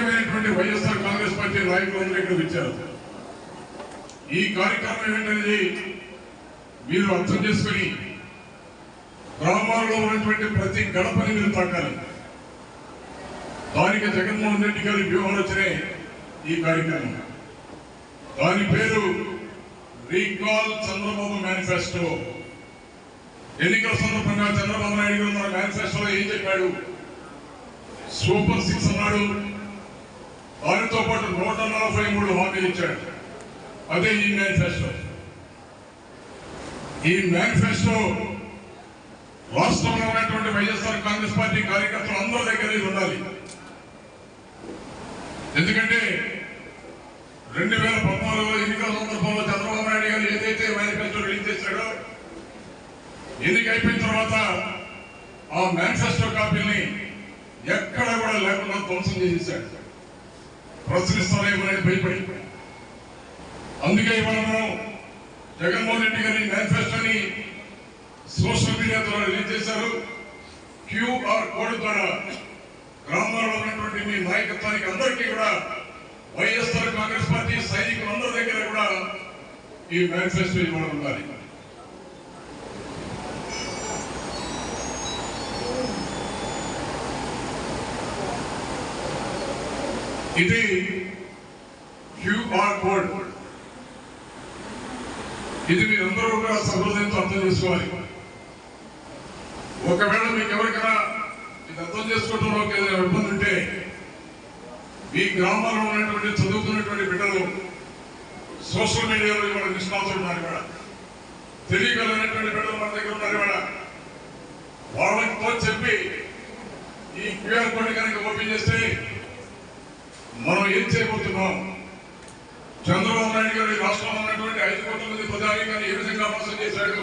ముఖ్యమైనటువంటి వైఎస్ఆర్ కాంగ్రెస్ పార్టీ నాయకులందరూ ఇక్కడికి వచ్చారు. ఈ కార్యక్రమం ఏంటనేది మీరు అర్థం చేసుకుని గ్రామాల్లో ఉన్నటువంటి ప్రతి గడపని మీరు తాకాలి. దానికి జగన్మోహన్ రెడ్డి గారి వ్యూహాలోచనే ఈ కార్యక్రమం. దాని పేరు రీకాల్ చంద్రబాబు మేనిఫెస్టో. ఎన్నికల సందర్భంగా చంద్రబాబు నాయుడు గారు తన మేనిఫెస్టోలో ఏం చెప్పాడు? సూపర్ సిక్స్ అన్నాడు. వారితో పాటు నూట నలభై మూడు హామీలు ఇచ్చాడు. అదే ఈ మేనిఫెస్టో ఈ మేనిఫెస్టో రాష్ట్రంలో ఉన్నటువంటి వైఎస్ఆర్ కాంగ్రెస్ పార్టీ కార్యకర్తలు అందరి దగ్గర ఉండాలి. ఎందుకంటే రెండు వేల పద్నాలుగులో ఎన్నికల సందర్భంలో చంద్రబాబు నాయుడు గారు ఏదైతే మేనిఫెస్టో రిలీజ్ చేశాడో ఎన్నిక అయిపోయిన తర్వాత ఆ మేనిఫెస్టో కాపీని ఎక్కడ కూడా లేకుండా ధ్వంసం చేసేసాడు. ప్రశ్నిస్తారేమో అనేది భయపడి. అందుకే ఇవాళ మనం జగన్మోహన్ రెడ్డి గారి మేనిఫెస్టోని సోషల్ మీడియా ద్వారా రిలీజ్ చేశారు. క్యూఆర్ కోడ్ ద్వారా గ్రామాల్లో ఉన్నటువంటి మీ నాయకత్వానికి అందరికీ కూడా వైఎస్ఆర్ కాంగ్రెస్ పార్టీ సైనికులందరి దగ్గర కూడా ఈ మేనిఫెస్టో ఇవ్వడం ఉండాలి. ఇది క్యూఆర్ కోడ్. ఇది మీరందరూ కూడా సహృదయంతో అర్థం చేసుకోవాలి. ఒకవేళ మీకు ఎవరికైనా ఇది అర్థం చేసుకోవడంలో ఏదైనా ఇబ్బంది ఉంటే మీ గ్రామాల్లో ఉన్నటువంటి చదువుతున్నటువంటి బిడ్డలు సోషల్ మీడియాలో ఇవాళ నిష్ణాతులు ఉన్నారు ఇక్కడ తెలియగలిగినటువంటి బిడ్డలు మన దగ్గర ఉన్నారు ఇవాళ. వాళ్ళతో చెప్పి ఈ క్యూఆర్ కోడ్ కనుక ఓపెన్ చేస్తే మనం ఏం చేయబోతున్నాం? చంద్రబాబు నాయుడు గారు రాష్ట్రంలో ఉన్నటువంటి ఐదు కోట్ల మంది ప్రజానీకాన్ని ఏ విధంగా మోసం చేశాడు?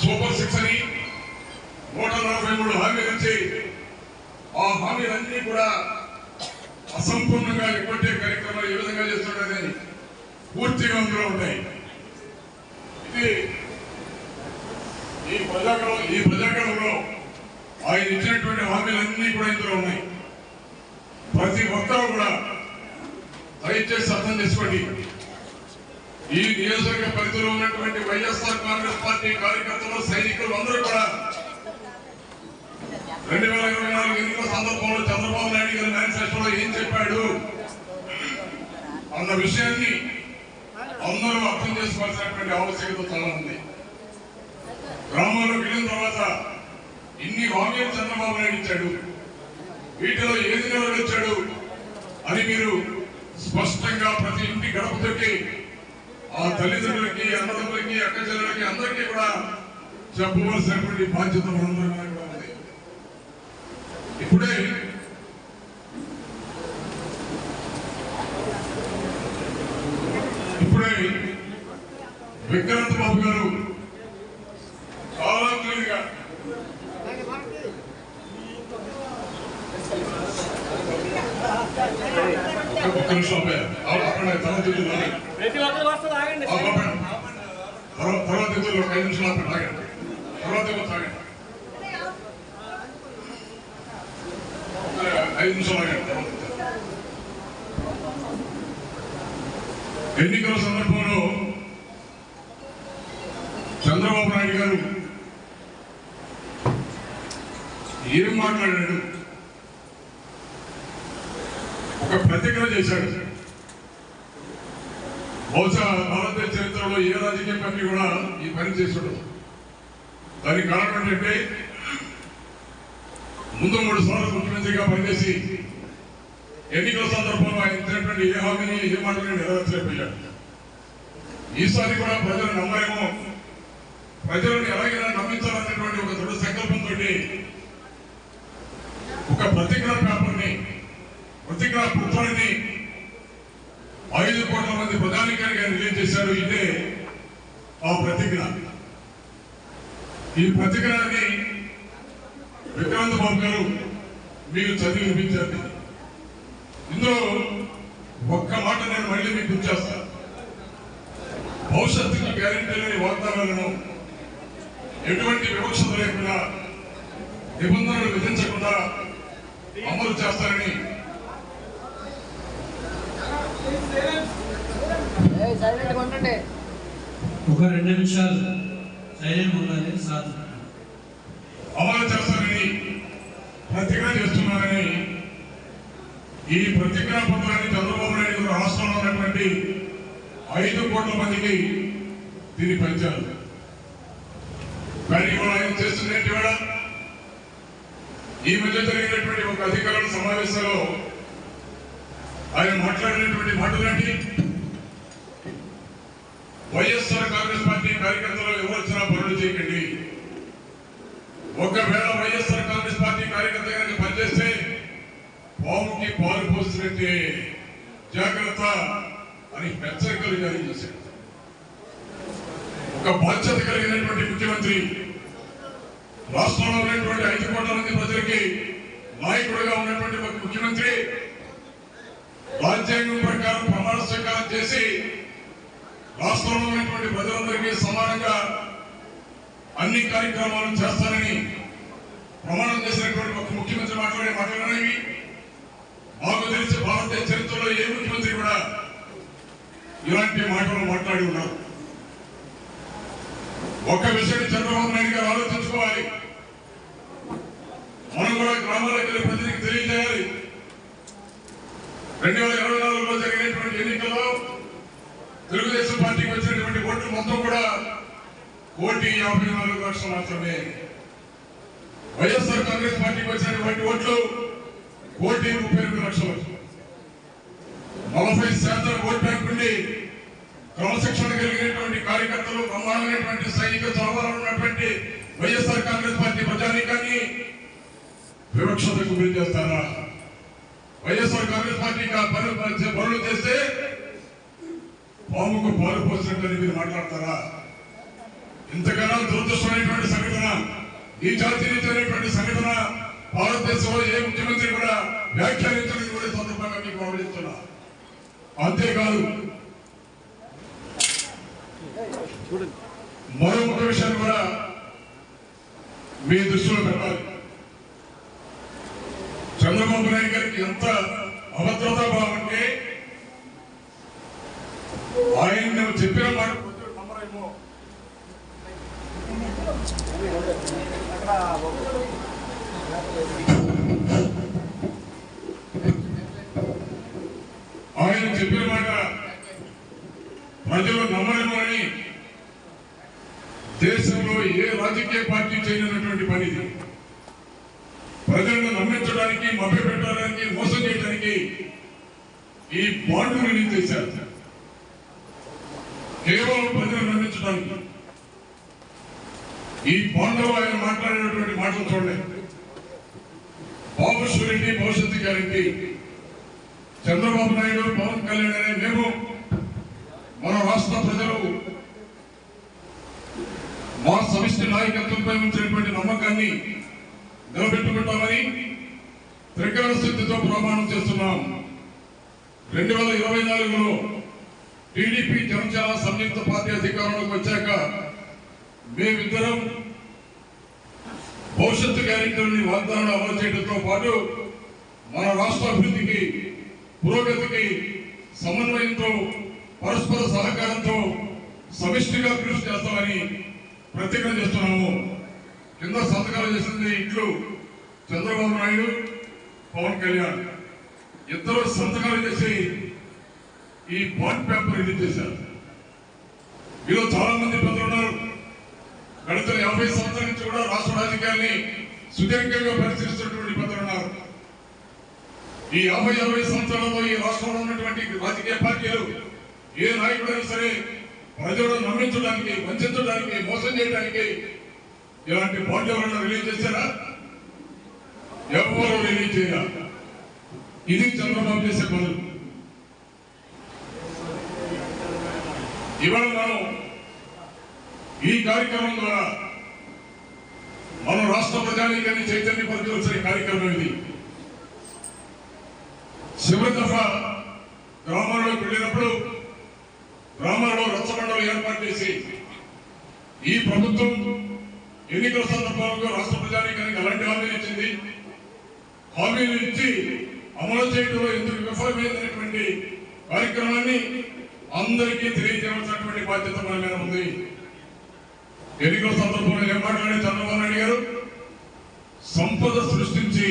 సూపర్ సిక్స్ అని నూట నలభై మూడు హామీలు ఇచ్చి ఆ హామీలన్నీ కూడా అసంపూర్ణంగా ఇప్పటి కార్యక్రమాలు ఏ విధంగా చేస్తున్నాడని పూర్తిగా అందులో ఉంటాయి. ఇది ఈ ప్రజాకాలం ఈ ప్రజాకాలంలో ఆయన ఇచ్చినటువంటి హామీలన్నీ కూడా ఇందులో ఉన్నాయి. ప్రతి ఒక్కరూ కూడా దయచేసి అర్థం చేసుకోండి. ఈ నియోజకవర్గ పరిధిలో ఉన్నటువంటి వైఎస్ఆర్ కాంగ్రెస్ పార్టీ కార్యకర్తలు సైనికులు అందరూ కూడా రెండు వేల ఇరవై నాలుగు ఎన్నికల సందర్భంలో చంద్రబాబు నాయుడు గారి మేనిఫెస్టోలో ఏం చెప్పాడు? అన్న విషయాన్ని అందరూ అర్థం చేసుకోవాల్సినటువంటి ఆవశ్యకత చాలా ఉంది. గ్రామంలోకి వెళ్ళిన తర్వాత ఇన్ని హామీలు చంద్రబాబు నాయుడు ఇచ్చాడు. వీటిలో ఏది నెరవేర్చాడు అని మీరు స్పష్టంగా ప్రతి ఇంటి గడప తొక్కి ఆ తల్లిదండ్రులకి అన్నదమ్ములకి అక్క చెల్లెలకి అందరికీ కూడా చెప్పవలసినటువంటి బాధ్యత మనందరి కూడా ఉంది. ఇప్పుడే విక్రాంత్ బాబు గారు చాలా క్లియర్గా ఒక్క నిమిషం ఆపారు. ఆ- ఆపండి, తర్వాత ఇద్దురు ఆగండి. ప్రతి ఒక్కరు వస్తుంది ఆగండి ఆ, ఆపండి. తర్వాత తర్వాత ఇద్దురు ఒక ఐదు నిమిషాలు ఆపండి, ఆగండి. తర్వాత ఇవ్వచ్చు ఆగండి. ఒక ఐదు నిమిషాలు ఆగండి, తర్వాత ఇద్దురు. ఎన్నికల సందర్భంలో చంద్రబాబు నాయుడు గారు ఏం మాట్లాడాడు ఒక ప్రతిజ్ఞ చేశాడు బహుశా భారతదేశ చరిత్రలో ఏ రాజకీయ పార్టీ కూడా ఈ పని చేసాడు దానికి కారణం ఏంటంటే ముందు మూడు సార్లు ముఖ్యమంత్రిగా పనిచేసి ఎన్నికల సందర్భంలో ఆయన ఇచ్చినటువంటి ఏ హామీని ఏ మాటని నెరవేర్చలేకపోయాడు ఈసారి కూడా ప్రజలు నమ్మరేమో ప్రజలను ఎలాగైనా నమ్మించాలనేటువంటి ఒక దృఢ సంకల్పంతో ఒక ప్రతిజ్ఞా పేపర్ని ప్రతిజ్ఞా పుత్రుడిని ఐదు కోట్ల మంది ప్రధానికానికి ఆయన రిలీజ్ చేశారు. ఇదే ఆ ప్రతిజ్ఞ. ఈ ప్రతిజ్ఞని విక్రాంత్ బాబు గారు మీరు చదివి వినిపించారు ఇందులో ఒక్క మాట నేను మళ్ళీ మీకు గుర్చేస్తాను భవిష్యత్తుకి గ్యారెంటీ లేని వాగ్దానాలను ఎటువంటి వివక్షత లేకుండా నిబంధనలు విధించకుండా అమలు చేస్తారని ఒక రెండు నిమిషాలు సైలెంట్ ఉండాలి సార్ అమలు చేస్తారని ప్రతిజ్ఞ చేస్తున్నారని ఈ ప్రతిజ్ఞా పత్రాన్ని చంద్రబాబు నాయుడు గారు రాష్ట్రంలో ఉన్నటువంటి ఐదు కోట్ల మందికి దీన్ని పంచారు. కానీ ఇవాళ ఆయన చేస్తున్నట్టు ఇవాళ ఈ మధ్య జరిగినటువంటి ఒక అధికారుల సమావేశంలో ఆయన మాట్లాడినటువంటి మాటలండి వైఎస్ఆర్ కాంగ్రెస్ పార్టీ కార్యకర్తలు ఎవరు పనులు చేయకండి. ఒకవేళ వైఎస్ఆర్ కాంగ్రెస్ పార్టీ కార్యకర్త కనుక పనిచేస్తే పాముకి పాలు పోస్తున్నట్టే జాగ్రత్త అని హెచ్చరికలు జారీ చేశాడు ఒక బాధ్యత కలిగినటువంటి ముఖ్యమంత్రి రాష్ట్రంలో ఉన్నటువంటి ఐదు కోట్ల మంది ప్రజలకి నాయకుడుగా ఉన్నటువంటి ఒక ముఖ్యమంత్రి రాజ్యాంగం ప్రకారం ప్రమాణ స్వీకారం చేసి రాష్ట్రంలో ఉన్నటువంటి ప్రజలందరికీ సమానంగా అన్ని కార్యక్రమాలను చేస్తానని ప్రమాణం చేసినటువంటి ఒక ముఖ్యమంత్రి మాట్లాడే మాట్లాడనేవి మాకు తెలిసి భారతీయ చరిత్రలో ఏ ముఖ్యమంత్రి కూడా ఇలాంటి మాటలు మాట్లాడి ఉన్నారు. ఒక విషయం చంద్రబాబు నాయుడు గారు ఆలోచించుకోవాలి. మనం కూడా గ్రామాలకు వెళ్ళి ప్రజలకు తెలియజేయాలి. రెండు వేల ఇరవై నాలుగులో జరిగినటువంటి ఎన్నికల్లో తెలుగుదేశం పార్టీకి వచ్చినటువంటి ఓట్లు మొత్తం కూడా కోటి యాభై నాలుగు లక్షలు మాత్రమే. వైఎస్ఆర్ కాంగ్రెస్ పార్టీకి వచ్చినటువంటి ఓట్లు కోటి ముప్పై రెండు లక్షలు. నలభై శాతం ఓట్ బ్యాంక్ ఉండి క్రమశిక్షణ కలిగినటువంటి కార్యకర్తలు బ్రహ్మాండమైనటువంటి సైనిక చొరవలు ఉన్నటువంటి వైఎస్ఆర్ కాంగ్రెస్ పార్టీ ప్రజానీకాన్ని వివక్షతకు గురి చేస్తారా? వైఎస్ఆర్ కాంగ్రెస్ పార్టీ కా- పనులు పనులు చేస్తే పాముకు పాలు పోసినట్టు మీరు మాట్లాడతారా? ఇంతకన్నా దురదృష్టమైనటువంటి సంఘటన ఈ జాతీయమైనటువంటి సంఘటన భారతదేశంలో ఏ ముఖ్యమంత్రి కూడా వ్యాఖ్యానించడానికి కూడా సందర్భంగా మీకు గౌరవిస్తున్నా అంతేకాదు మరో ఒక విషయాన్ని కూడా మీ దృష్టిలో పెట్టాలి. చంద్రబాబు నాయుడు గారికి ఎంత అభద్రత బాగుంటే అంటే ఆయన చెప్పిన మాట నమ్మరేమో. ఆయన చెప్పిన మాట ప్రజలు నమ్మలేదు అని దేశంలో ఏ రాజకీయ పార్టీ చేయనటువంటి పని. ప్రజలను నమ్మించడానికి మభ్యపెట్టడానికి మోసం చేయడానికి ఈ బాండ్ రిలీజ్ చేశారు. కేవలం ప్రజలను నమ్మించడానికి. ఈ బాండ్లో ఆయన మాట్లాడినటువంటి మాటలు చూడలేదు బాబు షూరిటీ భవిష్యత్తు గ్యారంటీ. చంద్రబాబు నాయుడు పవన్ కళ్యాణ్ అనే మేము మన రాష్ట్ర ప్రజలు మా సమిష్టి నాయకత్వంపై ఉంచినటువంటి నమ్మకాన్ని నిలబెట్టుకుంటామని త్రికరణ శక్తితో ప్రమాణం చేస్తున్నాం. రెండు వేల ఇరవై నాలుగులో టీడీపీ జనసేన సంయుక్త పార్టీ అధికారంలోకి వచ్చాక మేమిద్దరం భవిష్యత్తు గ్యారెంటీలని వాగ్దానాలు అమలు చేయడంతో పాటు మన రాష్ట్ర అభివృద్ధికి పురోగతికి సమన్వయంతో పరస్పర సహకారంతో సమిష్టిగా కృషి చేస్తామని ప్రతిజ్ఞ చేస్తున్నాము. కింద సంతకాలు చేసింది ఇట్లు చంద్రబాబు నాయుడు పవన్ కళ్యాణ్. ఇద్దరు సంతకాలు చేసి ఈ బాండ్ పేపర్ రిలీజ్ చేశారు. మీలో చాలా మంది పెద్దలు ఉన్నారు గడిచిన యాభై సంవత్సరాల నుంచి కూడా రాష్ట్ర రాజకీయాన్ని సుదీర్ఘంగా పరిశీలిస్తున్నటువంటి పెద్దలు ఉన్నారు ఈ యాభై అరవై సంవత్సరాలలో ఈ రాష్ట్రంలో ఉన్నటువంటి రాజకీయ పార్టీలు ఏ నాయకుడైనా సరే ప్రజలను నమ్మించడానికి వంచడానికి మోసం చేయడానికి ఇలాంటి బాండ్ ఎవరైనా రిలీజ్ చేశారా? ఎవరు రిలీజ్ చేయరా? ఇది చంద్రబాబు చేసే పనులు ఇవాళ మనం ఈ కార్యక్రమం ద్వారా మన రాష్ట్ర ప్రజానీకాన్ని చైతన్యపరచవలసిన కార్యక్రమం ఇది. చివరి దఫా గ్రామాల్లోకి వెళ్ళినప్పుడు గ్రామాల్లో రచ్చబండలు ఏర్పాటు చేసి ఈ ప్రభుత్వం ఎన్నికల సందర్భంలో రాష్ట్ర ప్రజానీకానికి ఎలాంటి హామీలు ఇచ్చింది? హామీలు ఇచ్చి అమలు చేయడంలో ఎందుకు విఫలమైనటువంటి కార్యక్రమాన్ని అందరికీ తెలియజేయవలసినటువంటి బాధ్యత మన మీద ఉంది. ఎన్నికల సందర్భంలో ఏం మాట్లాడే చంద్రబాబు నాయుడు గారు? సంపద సృష్టించి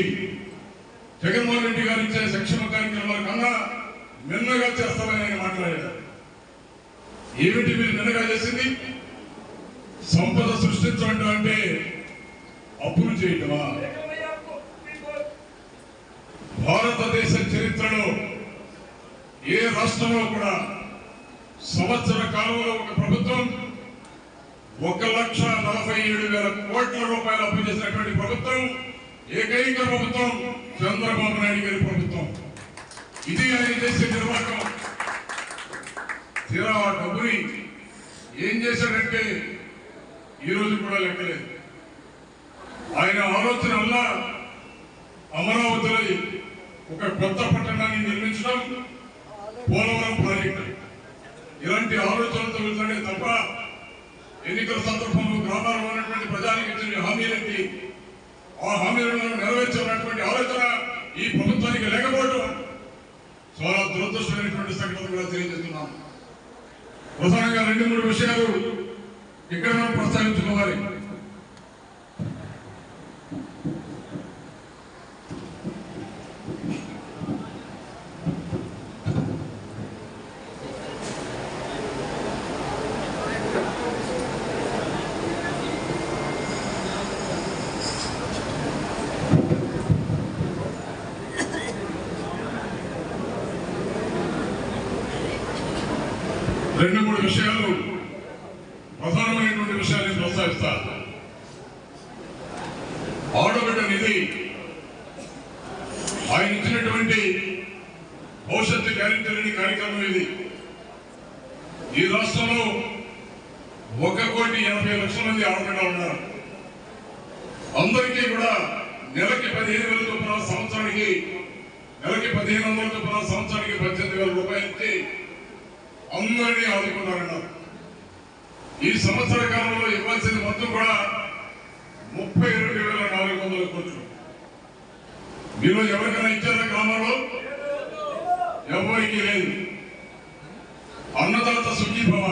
జగన్మోహన్ రెడ్డి గారు ఇచ్చే సంక్షేమ కార్యక్రమాల కన్నా నిన్నగా చేస్తామని ఆయన మాట్లాడారు. ఏమిటి మీరు నిన్నగా చేసింది? సంపద సృష్టించడం అంటే అప్పులు చేయటమా? భారతదేశ చరిత్రలో ఏ రాష్ట్రంలో కూడా సంవత్సర కాలంలో ఒక ప్రభుత్వం ఒక లక్ష నలభై ఏడు వేల కోట్ల రూపాయలు అప్పు చేసినటువంటి ప్రభుత్వం ఏకైక ప్రభుత్వం చంద్రబాబు నాయుడు గారి ప్రభుత్వం. ఇది ఆయన చేసే నిర్వాహకం. తీరా ఆ డబ్బుని ఏం చేశాడంటే ఈ రోజు కూడా లెక్కలేదు. ఆయన ఆలోచన వల్ల అమరావతిలో ఒక కొత్త పట్టణాన్ని నిర్మించడం పోలవరం ప్రాజెక్టు. ఇలాంటి ఆలోచనలతో వెళ్తాడే తప్ప ఎన్నికల సందర్భంలో గ్రామాల్లో ఉన్నటువంటి ప్రజానికి ఇచ్చిన హామీలేంటి ఆ హామీలను నెరవేర్చాలన్నటువంటి ఆలోచన ఈ ప్రభుత్వానికి లేకపోవడం చాలా దురదృష్టమైనటువంటి సంఘటన కూడా తెలియజేస్తున్నాను ప్రధానంగా రెండు మూడు విషయాలు ఇక్కడ మనం ప్రస్తావించుకోవాలి. రెండు మూడు విషయాలు ప్రధానమైనటువంటి విషయాన్ని ప్రస్తావిస్తా ఆడబిడ్డ నిధి ఆయన ఇచ్చినటువంటి భవిష్యత్తు గ్యారెంటీలని కార్యక్రమం ఇది ఈ రాష్ట్రంలో ఒక కోటి ఎనభై లక్షల మంది ఆడబిడ్డలు ఉన్నారు అందరికీ కూడా నెలకి పదిహేను వేల చొప్పున సంవత్సరానికి నెలకి పదిహేను వందల చొప్పున సంవత్సరానికి పద్దెనిమిది వేల రూపాయలు ఇచ్చి అందరినీ ఆదుకున్నారన్నారు ఈ సంవత్సర కాలంలో ఇవ్వాల్సింది మొత్తం కూడా ముప్పై రెండు వేల నాలుగు వందల కోట్లు మీరు ఎవరికైనా ఇచ్చారా గ్రామంలో? ఎవరికి లేదు. అన్నదాత సుఖీభవ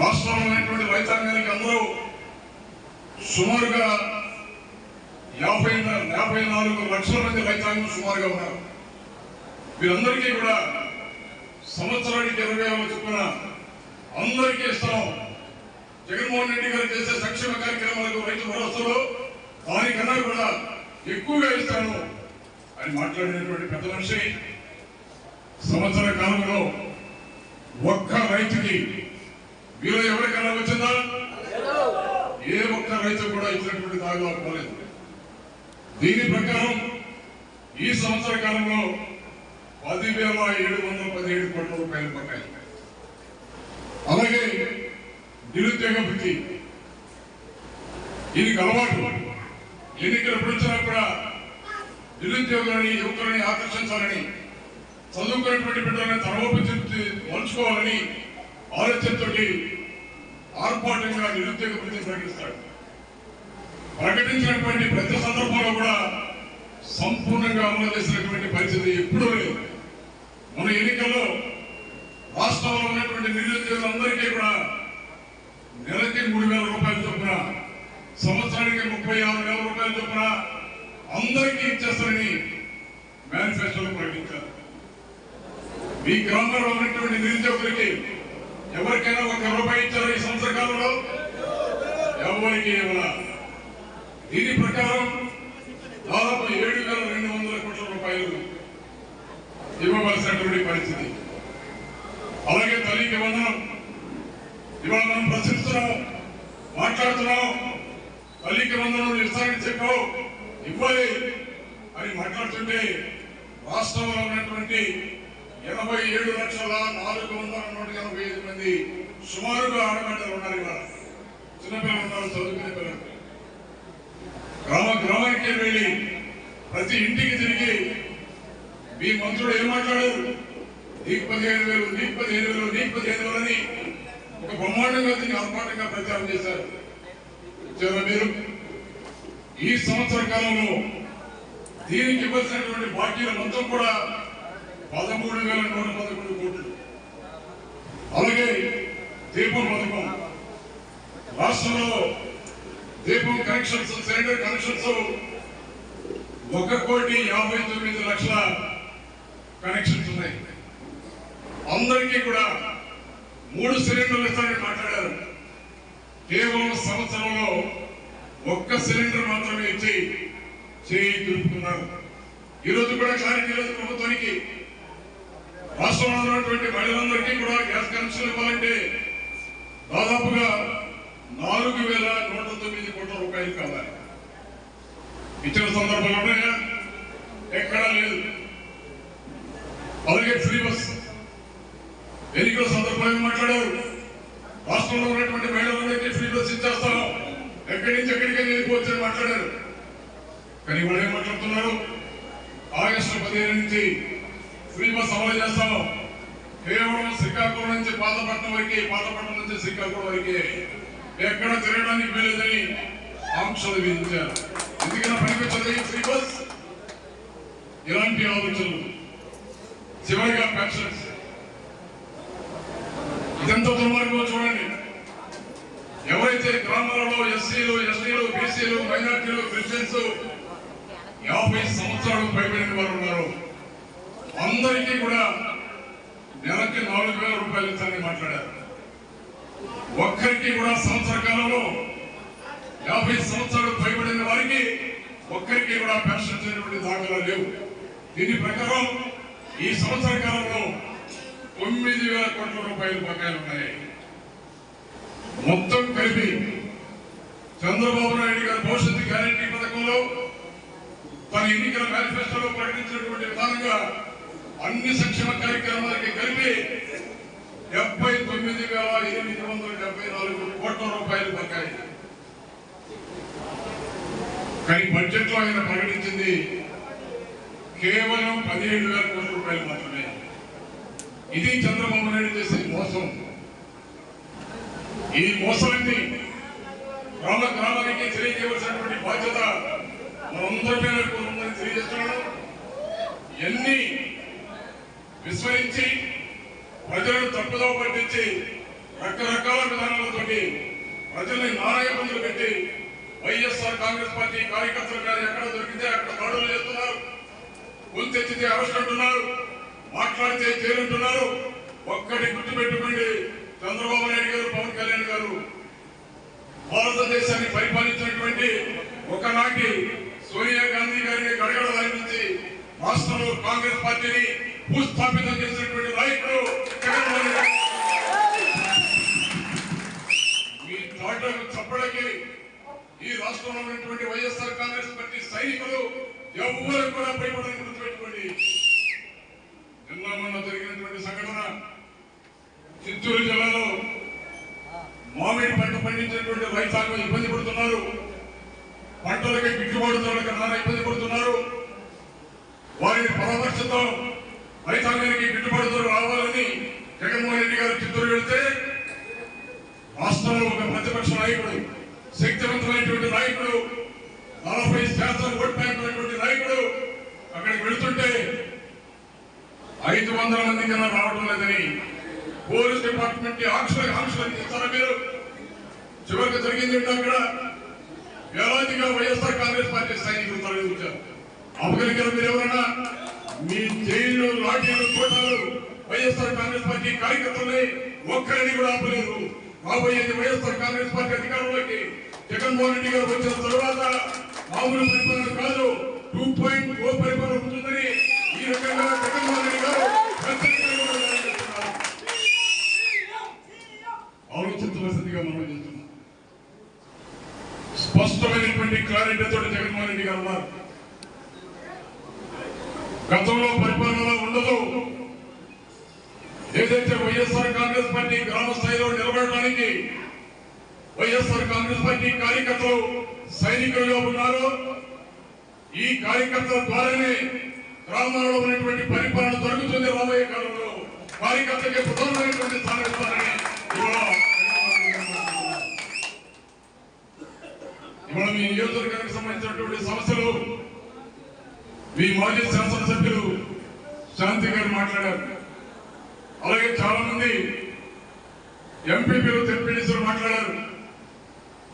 రాష్ట్రంలో ఉన్నటువంటి రైతాంగానికి అందరూ సుమారుగా యాభై యాభై నాలుగు లక్షల మంది రైతాంగం సుమారుగా ఉన్నారు. వీరందరికీ కూడా సంవత్సరానికి ఇరవై వేల చొప్పున అందరికీ ఇస్తాం. జగన్మోహన్ రెడ్డి గారు చేసే సంక్షేమ కార్యక్రమాలకు రైతు భరోసాలో దానికన్నా కూడా ఎక్కువగా ఇస్తాను అని మాట్లాడినటువంటి పెద్ద మనిషి సంవత్సర కాలంలో ఒక్క రైతుకి వీళ్ళు ఎవరికైనా వచ్చిందా? ఏ ఒక్క రైతు కూడా ఇచ్చినటువంటి దాఖలా పోలేదు. దీని ప్రకారం ఈ సంవత్సర కాలంలో పదివేల ఏడు వందల పదిహేడు కోట్ల రూపాయలు పడ్డాయి. అలాగే నిరుద్యోగ వృత్తి దీనికి అలవాటు ఎన్నికలు పిలిచినా కూడా నిరుద్యోగులని యువకులని ఆకర్షించాలని చదువుకున్నటువంటి బిడ్డలని తనవైపు తిప్పి మలుచుకోవాలని ఆలోచనతోటి ఆర్భాటంగా నిరుద్యోగ ప్రతి ప్రకటిస్తాడు ప్రకటించినటువంటి ప్రతి సందర్భంలో కూడా సంపూర్ణంగా అమలు చేసినటువంటి పరిస్థితి ఎప్పుడూ లేదు. మన ఎన్నికల్లో రాష్ట్రంలో ఉన్నటువంటి నిరుద్యోగులందరికీ కూడా నెలకి మూడు వేల రూపాయలు చొప్పున సంవత్సరానికి ముప్పై ఆరు వేల రూపాయల చొప్పున అందరికీ ఇచ్చేస్తారని మేనిఫెస్టోలో ప్రకటించారు. మీ గ్రామంలో ఉన్నటువంటి నిరుద్యోగులకి ఎవరికైనా ఒక రూపాయి ఇచ్చారో ఈ సంవత్సర కాలంలో? ఎవరికి ఇవ్వాల? దీని ప్రకారం దాదాపు ఏడు వేల రెండు వందల కోట్ల రూపాయలు ఇవ్వవలసినటువంటి పరిస్థితి. అలాగే తల్లికి వందనం. ఇవాళ మనం ప్రశ్నిస్తున్నాం మాట్లాడుతున్నాం తల్లికి గ్రంథం ఇస్తారని ఇవ్వాలి. అని మాట్లాడుతుంటే రాష్ట్రంలో ఉన్నటువంటి ఎనభై ఏడు లక్షల నాలుగు వందల నూట ఎనభై ఐదు మంది సుమారుగా ఆడబిడ్డలు ఉన్నారు ఇవాళ. చిన్నపిల్లలు ఉన్నారు చదువుకునే పిల్లలు. గ్రామ గ్రామానికి వెళ్ళి ప్రతి ఇంటికి తిరిగి మీ మంత్రుడు ఏం మాట్లాడారు? నీకు పదిహేను వేలు నీకు పదిహేను వేలు నీకు పదిహేను వేలు అని ఒక బ్రహ్మాండంగా దీన్ని ఆర్భాటంగా ప్రచారం చేశారు. చూసారా మీరు. ఈ సంవత్సర కాలంలో దీనికి ఇవ్వాల్సినటువంటి బాకీల మొత్తం కూడా పదమూడు వేల నూట పదకొండు కోట్లు. అలాగే దీపం పథకం. రాష్ట్రంలో దీపం కనెక్షన్స్ సిలిండర్ కనెక్షన్స్ ఒక కోటి యాభై తొమ్మిది లక్షల కనెక్షన్స్ ఉన్నాయి. అందరికీ కూడా మూడు సిలిండర్లు ఇస్తారని మాట్లాడారు. కేవలం సంవత్సరంలో ఒక్క సిలిండర్ మాత్రమే ఇచ్చి చేయి తిరుపుతున్నారు ఈ రోజు కూడా క్లారిటీ ఈరోజు ప్రభుత్వానికి రాష్ట్రంలో ఉన్నటువంటి మహిళలందరికీ కూడా గ్యాస్ కనెక్షన్ ఇవ్వాలంటే దాదాపుగా నాలుగు వేల నూట తొమ్మిది కోట్ల రూపాయలు కావాలి. ఇచ్చిన సందర్భాలు ఉన్నాయా? ఎక్కడా లేదు. అలాగే ఫ్రీ బస్ ఎన్నికల సందర్భంగా మాట్లాడారు. రాష్ట్రంలో ఉన్నటువంటి మహిళలందరికీ ఫ్రీ బస్ ఎక్కడి నుంచి ఎక్కడికి వెళ్ళిపోవచ్చని మాట్లాడారు. కానీ వాళ్ళు ఏం మాట్లాడుతున్నారు? ఆగస్టు పదిహేను నుంచి ఫ్రీ బస్ అమలు చేస్తాం కేవలం శ్రీకాకుళం నుంచి పాతపట్నం వరకే పాతపట్నం నుంచి శ్రీకాకుళం వరకే. ఎక్కడ తిరగడానికి వీలేదని ఆంక్షలు విధించారు. ఎందుకైనా పనిపించదు ఫ్రీ బస్? ఇలాంటి ఆలోచనలు. చివరిగా పెన్షన్స్. ఇదంతా దుర్మార్గం చూడండి. ఎవరైతే గ్రామాలలో ఎస్సీలు ఎస్టీలు బీసీలు మైనార్టీలు క్రిస్టియన్స్ యాభై సంవత్సరాలు పైబడిన వారు ఉన్నారు. అందరికీ కూడా నెలకి నాలుగు వేల రూపాయలు ఇస్తారని మాట్లాడారు. ఒక్కరికి కూడా సంవత్సర కాలంలో యాభై సంవత్సరాలు పైబడిన వారికి ఒక్కరికి కూడా పెన్షన్ ఇచ్చినటువంటి దాఖలా లేవు. దీని ప్రకారం ఈ సంవత్సర కాలంలో తొమ్మిది వేల కోట్ల రూపాయలు బకాయిలు ఉన్నాయి. మొత్తం కలిపి చంద్రబాబు నాయుడు గారి భవిష్యత్తు గ్యారంటీ పథకంలో తన ఎన్నికల మేనిఫెస్టోలో ప్రకటించినటువంటి విధానంగా అన్ని సంక్షేమ కార్యక్రమాలకి కలిపి డెబ్బై తొమ్మిది వేల ఎనిమిది వందల డెబ్బై నాలుగు కోట్ల రూపాయలు బకాయి. కానీ బడ్జెట్లో ఆయన ప్రకటించింది కేవలం పదిహేడు వేల కోట్ల రూపాయలు మాత్రమే. ఇది చంద్రబాబు నాయుడు చేసే మోసం. ఈ మోసాన్ని గ్రామ గ్రామానికి తెలియజేయవలసినటువంటి బాధ్యత మనందరి ఉందని తెలియజేస్తున్నాను. ఎన్ని విస్మరించి ప్రజలను తప్పుదో పట్టించి రకరకాల విధానాలతోటి ప్రజల్ని నారాయణలు పెట్టి వైఎస్ఆర్ కాంగ్రెస్ పార్టీ కార్యకర్తలు గారు ఎక్కడ దొరికితే అక్కడ దాడులు చేస్తున్నారు. గొంతెత్తితే అరెస్ట్ అంటున్నారు. మాట్లాడితే జైలుంటున్నారు ఒక్కటి గుర్తుపెట్టుకోండి చంద్రబాబు నాయుడు గారు పవన్ కళ్యాణ్ గారు. భారతదేశాన్ని పరిపాలించినటువంటి ఒకనాటి సోనియా గాంధీ గారిని గడగడలాడించి రాష్ట్రంలో కాంగ్రెస్ పార్టీని భూస్థాపితం చేసినటువంటి నాయకుడు జగన్మోహన్ మీ తాటకు చప్పడకి ఈ రాష్ట్రంలో ఉన్నటువంటి వైఎస్ఆర్ కాంగ్రెస్ పార్టీ సైనికులు ఎవ్వరు కూడా భయపడని గుర్తుపెట్టుకోండి. నిన్న మొన్న జరిగినటువంటి సంఘటన చిత్తూరు జిల్లాలో మామిడి పంట పండించినటువంటి రైతాంగం ఇబ్బంది పడుతున్నారు. పంటలకి గిట్టుబాటు ధరలకు నానా ఇబ్బంది పడుతున్నారు. వారిని పరామర్శిద్దాం రైతాంగానికి గిట్టుబాటు ధర రావాలని జగన్మోహన్ రెడ్డి గారు చిత్తూరు వెళ్తే రాష్ట్రంలో ఒక ప్రతిపక్ష నాయకుడు శక్తివంతమైనటువంటి నాయకుడు నలభై శాతం ఓట్ బ్యాంక్ నాయకుడు అక్కడికి వెళుతుంటే ఐదు వందల మంది కన్నా రావడం లేదని పోలీస్ డిపార్ట్మెంట్ ఆంక్షలు ఆంక్షలు ఇస్తారా మీరు. చివరికి జరిగింది అక్కడ? వేలాదిగా వైఎస్ఆర్ కాంగ్రెస్ పార్టీ సైనికులు తరలించారు అవగలిగారు మీరు ఎవరన్నా? మీ జైలు లాఠీలు కోటాలు వైఎస్ఆర్ కాంగ్రెస్ పార్టీ కార్యకర్తలని ఒక్కరిని కూడా ఆపలేదు రాబోయేది వైఎస్ఆర్ కాంగ్రెస్ పార్టీ అధికారంలోకి జగన్మోహన్ రెడ్డి గారు వచ్చిన తర్వాత మామూలు పరిపాలన కాదు. టూ పాయింట్ ఓ పరిపాలన ఉంటుందని ఈ రకంగా జగన్మోహన్ రెడ్డి గారు ఆలోచించవలసిందిగా మనం చేస్తున్నాం స్పష్టమైనటువంటి క్లారిటీతో జగన్మోహన్ రెడ్డి గారు ఉన్నారు. గతంలో పరిపాలనలో ఉండదు. ఏదైతే వైఎస్ఆర్ కాంగ్రెస్ పార్టీ గ్రామ స్థాయిలో నిలబడడానికి వైఎస్ఆర్ కాంగ్రెస్ పార్టీ కార్యకర్తలు సైనికులుగా ఉన్నారో ఈ కార్యకర్తల ద్వారానే గ్రామాల్లో ఉన్నటువంటి పరిపాలన దొరుకుతుంది రాబోయే కాలంలో. వారికి ప్రధానమైనటువంటి స్థానం ఇస్తారని ఇవాళ మీ నియోజకవర్గానికి సంబంధించినటువంటి సమస్యలు మీ మాజీ శాసనసభ్యులు శాంతి గారు మాట్లాడారు. అలాగే చాలా మంది ఎంపీపీలు ఎంపీడీసీలు మాట్లాడారు.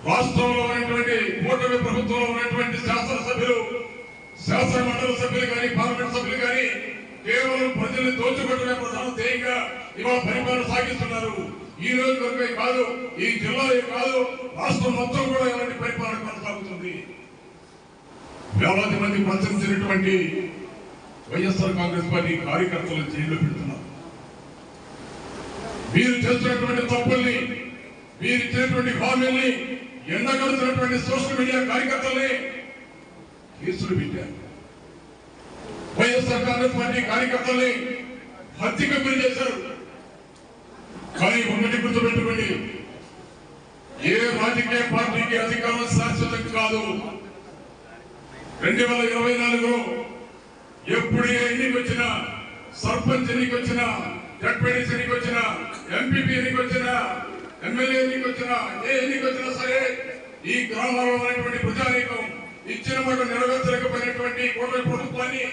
రాష్ట్రంలో ఉన్నటువంటి కూటమి ప్రభుత్వంలో ఉన్నటువంటి శాసనసభ్యులు శాసన మండలి సభ్యులు కానీ పార్లమెంట్ సభ్యులు కానీ కేవలం ప్రజల్ని దోచుకోవడమే ప్రధాన ధ్యేయంగా ఇవాళ పరిపాలన సాగిస్తున్నారు. ఈ రోజు వరకే కాదు ఈ జిల్లాయే కాదు రాష్ట్రం మొత్తం కూడా ఇలాంటి పరిపాలన కొనసాగుతుంది. వేలాది మంది ప్రశ్నించినటువంటి వైఎస్ఆర్ కాంగ్రెస్ పార్టీ కార్యకర్తలు జైల్లో పెడుతున్నారు. మీరు చేస్తున్నటువంటి తప్పుల్ని మీరు ఇచ్చినటువంటి హామీల్ని ఎండగడుతున్నటువంటి సోషల్ మీడియా కార్యకర్తల్ని కేసులు పెట్టారు. వైఎస్ఆర్ కాంగ్రెస్ పార్టీ కార్యకర్తల్ని హత్యకు గురి చేశారు. కానీ ఒకటి గుర్తుపెట్టుకోండి. ఏ రాజకీయ పార్టీకి అధికారం శాశ్వతం కాదు. రెండు వేల ఇరవై నాలుగులో ఎప్పుడు ఏ ఎన్నిక వచ్చినా సర్పంచ్ ఎన్నిక వచ్చినా జడ్పీడీసీ ఎన్నిక వచ్చినా ఎంపీపీ ఎన్నిక వచ్చినా ఎమ్మెల్యే ఎన్నిక వచ్చినా ఏ ఎన్నిక వచ్చినా సరే ఈ గ్రామాల్లో ఉన్నటువంటి ప్రజానీకం ఇచ్చిన మాట నెరవేర్చలేకపోయినటువంటి కూటమి ప్రభుత్వాన్ని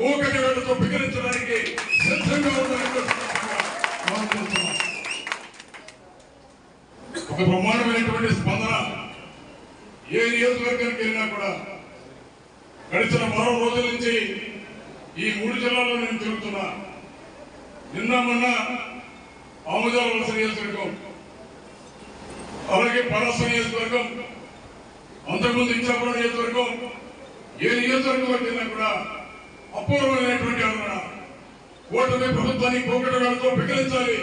ఓకటి వేటతో బిగించడానికి సిద్ధంగా ఒక బ్రహ్మాండమైనటువంటి స్పందన ఏ నియోజకవర్గానికి వెళ్ళినా కూడా గడిచిన మరో రోజుల నుంచి ఈ మూడు జిల్లాల్లో నేను తిరుగుతున్నా. నిన్న మొన్న ఆముదాల వలస నియోజకవర్గం అలాగే పరాస నియోజకవర్గం అంతకుముందు ఇచ్చాపురం నియోజకవర్గం ఏ నియోజకవర్గంలోకి వెళ్ళినా కూడా అపూర్వమైనటువంటి ఆదరణ ఓటమి ప్రభుత్వాన్ని పోకడగాలతో బిగించాలి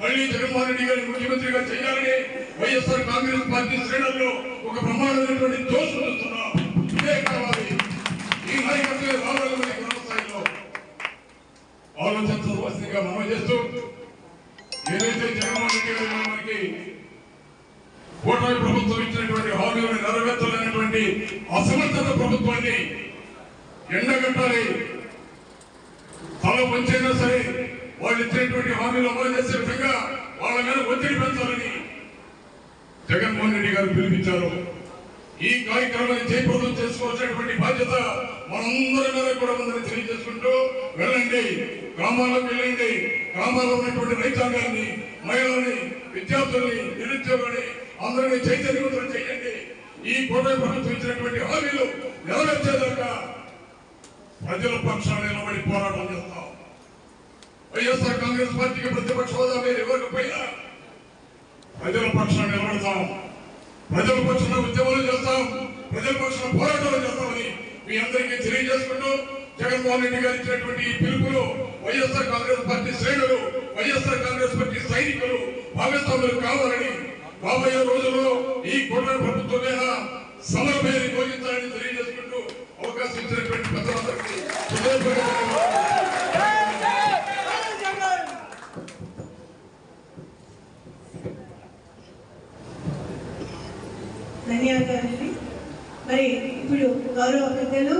మళ్ళీ జగన్మోహన్ రెడ్డి గారిని ముఖ్యమంత్రిగా చేయాలని వైఎస్ఆర్ కాంగ్రెస్ పార్టీ శ్రేణుల్లో ఒక బ్రహ్మాండమైనటువంటి జోష్ చూస్తున్నాం. ఇదే కావాలి. ఈ నాయకత్వమే రావాలి మనకి గ్రామ స్థాయిలో. ఆలోచించవలసిందిగా మనం చేస్తూ ఏదైతే జగన్మోహన్ రెడ్డి గారు మనకి కూటమి ప్రభుత్వం ఇచ్చినటువంటి హామీలను నెరవేర్చలేనటువంటి అసమర్థత ప్రభుత్వాన్ని ఎండగట్టాలి. తల వంచైనా సరే వాళ్ళు ఇచ్చినటువంటి హామీలు అమలు చేసే విధంగా వాళ్ళ మీద ఒత్తిడి పెంచాలని జగన్మోహన్ రెడ్డి గారు పిలిపించారు. ఈ కార్యక్రమాన్ని జయప్రదం చేసుకోవాల్సినటువంటి బాధ్యత మనందరి మీద కూడా ఉందని తెలియజేసుకుంటూ వెళ్ళండి. గ్రామాలకు వెళ్ళండి. గ్రామాల్లో ఉన్నటువంటి రైతాంగాన్ని మహిళల్ని విద్యార్థుల్ని నిరుద్యోగుల్ని అందరినీ చైతన్యవంతం చేయండి. ఈ కూటమి ప్రభుత్వం ఇచ్చినటువంటి హామీలు నెరవేర్చేదాకా ప్రజల పక్షాన నిలబడి పోరాటం చేస్తాం. వైఎస్ఆర్ కాంగ్రెస్ పార్టీకి ప్రతిపక్ష హోదా మీరు ఇవ్వకపోయినా ప్రజల పక్షాన నిలబడతాం. ప్రజల పక్షాన ఉద్యమాలు చేస్తాం. ప్రజల పక్షాన పోరాటాలు చేస్తామని మీ అందరికీ తెలియజేసుకుంటూ జగన్మోహన్ రెడ్డి గారు ఇచ్చినటువంటి ఈ పిలుపులు వైఎస్ఆర్ కాంగ్రెస్ పార్టీ శ్రేణులు వైఎస్ఆర్ కాంగ్రెస్ పార్టీ సైనికులు భాగస్వాములు కావాలని రాబోయే రోజుల్లో ఈ కూటమి ప్రభుత్వం మీద సమర పేరు భోగించాలని తెలియజేసుకుంటూ అవకాశం ఇచ్చినటువంటి పెద్దలందరికీ ధన్యవాదాలండి మరి ఇప్పుడు గౌరవ పెద్దలు